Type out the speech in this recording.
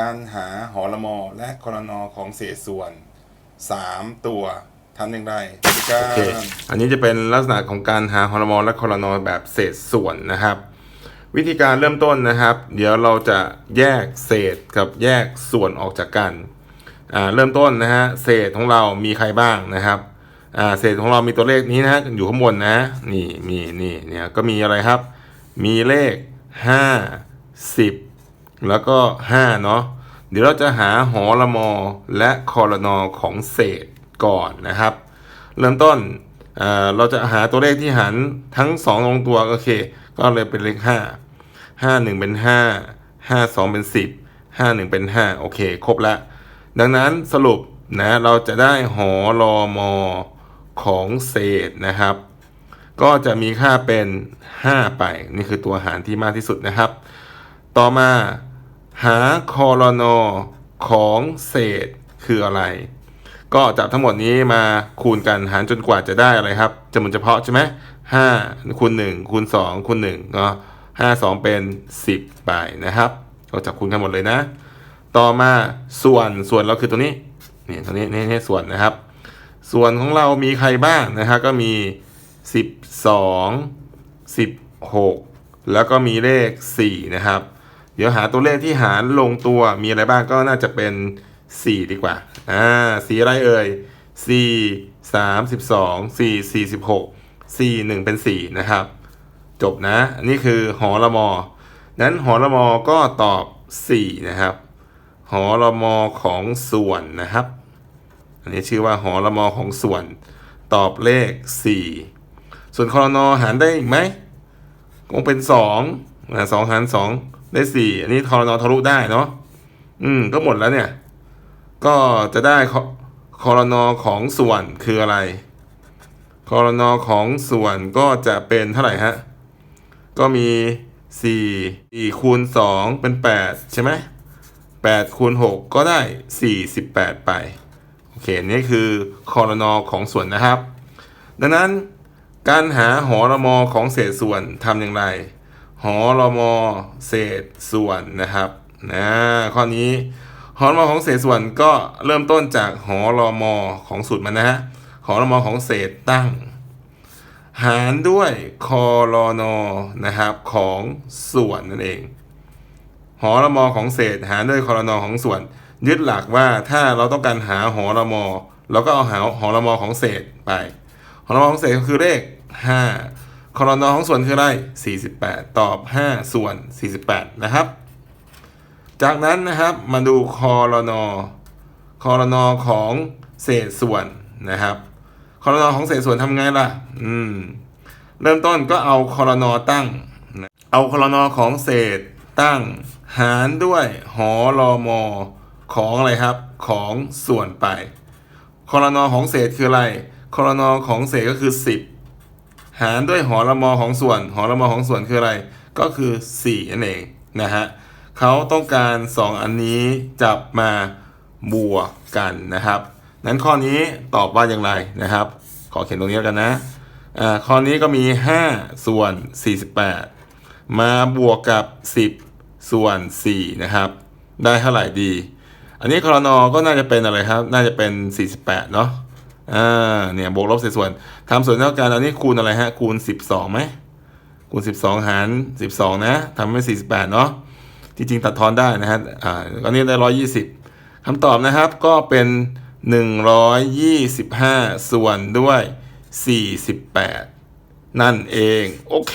การหาหอละมอและคอรนอของเศษส่วน 3 ตัวทำอย่างไรกาโอเคอันนี้จะเป็นลักษณะของการหาฮอร์โมนและคอรนอแบบเศษส่วนนะครับ วิธีการเริ่มต้นนะครับ เดี๋ยวเราจะแยกเศษกับแยกส่วนออกจากกันอ่าเริ่มต้นนะฮะเศษของเรามีใครบ้างนะครับอ่าเศษของเรามีตัวเลขนี้นะฮะอยู่ข้างบนนะนี่มีนี่เนี่ยก็มีอะไรครับ มีเลข 5 10 แล้วก็ 5 เนาะเดี๋ยวเราจะหาหอละมอและคอรนอของเศษก่อนนะครับ เริ่มต้นเเราจะหาตัวเลขที่หันทั้งสองลงตัวโอเค ก็เลยเป็นเลขห้าห้าหนึ่งเป็นห้าห้าสองเป็นสิบห้าหนึ่งเป็นห้าโอเค ครบแล้ว ดังนั้นสรุปนะเราจะได้หอรอมอของเศษนะครับ ก็จะมีค่าเป็น 5 ไป นี่คือตัวหารที่มากที่สุดนะครับ ต่อมา หาคอรนอของเศษคืออะไร ก็จับทั้งหมดนี้มาคูณกันหารจนกว่าจะได้อะไรครับจำนวนเฉพาะใช่ไหมห้าคูณหนึ่งคูณสองคูณหนึ่งเนาะห้าสองเป็นสิบไปนะครับ ก็จับคูณกันหมดเลยนะ ต่อมาส่วนส่วนเราคือตัวนี้นี่ตัวนี้นี่นี่ส่วนนะครับ ส่วนของเรามีใครบ้างนะครับก็มี12 16แล้วก็มีเลข4นะครับ เดี๋ยวหาตัวเลขที่หารลงตัวมีอะไรบ้างก็น่าจะเป็น 4 ดีกว่า อ่าสีอะไรเอ่ย 4 3 12 4 46 4 1 เป็น 4 นะครับ จบนะอันนี้คือหอละมอ นั้นหอละมอก็ตอบ 4 นะครับ หอละมอของส่วนนะครับ อันนี้ชื่อว่าหอละมอของส่วน ตอบเลข 4 ส่วนคอรนอหารได้อีกไหมคงเป็น2นะสองหาร2 ได้4อันนี้คอรนอทะลุได้เนาะอืม ก็หมดแล้วเนี่ย ก็จะได้คคอรนอของส่วนคืออะไรคอรนอของส่วนก็จะเป็นเท่าไหร่ฮะ ก็มี4 4คูณ2เป็น8ใช่ไหม8คูณ6ก็ได้48ไป โอเค นี่คือคอรนอของส่วนนะครับ ดังนั้นการหาหอระมอของเศษส่วนทำอย่างไร หอระมอเศษส่วนนะครับนะข้อนี้หอระมอของเศษส่วนก็เริ่มต้นจากหอระมอของสูตรมันนะฮะหอระมอของเศษตั้ง หารด้วยคอรนอนะครับของส่วนนั่นเองหอระมอของเศษหารด้วยคอรนอของส่วน ยึดหลักว่าถ้าเราต้องการหาหอระมอเราก็เอาหาหอระมอของเศษไปหอระมอของเศษก็คือเลข5 คอรนอของส่วนคืออะไร 48 ตอบ 5 ส่วน 48 นะครับ จากนั้นนะครับมาดูคอรนอคอรนอของเศษส่วนนะครับคอรนอของเศษส่วนทำไงล่ะ อืม เริ่มต้นก็เอาคอรนอตั้ง เอาคอรนอของเศษตั้ง หารด้วยหอรอมอของอะไรครับ ของส่วนไปคอรนอของเศษคืออะไรคอรนอของเศษก็คือ 10 หารด้วยหอละมอของส่วน หอละมอของส่วนคืออะไร ก็คือ4นั่นเองนะฮะเขาต้องการ 2 อันนี้จับมาบวกกันนะครับ นั้นข้อนี้ตอบว่าอย่างไรนะครับ ขอเขียนตรงนี้แล้วกันนะอ่าข้อนี้ก็มี 5 ส่วน 48 มาบวกกับ 10 ส่วน 4 นะครับ ได้เท่าไหร่ดี อันนี้คอนอก็น่าจะเป็นอะไรครับ น่าจะเป็น 48 เนาะ อ่าเนี่ยบวกลบเศษส่วนทำส่วนเท่ากันอันนี้คูณอะไรฮะคูณ 12ไหมคูณ 12 หาร 12 นะทำให้48 เนาะจริงๆตัดทอนได้นะฮะอ่าอันนี้ได้ 120คำตอบนะครับก็เป็น 125 ส่วนด้วย 48 นั่นเอง โอเค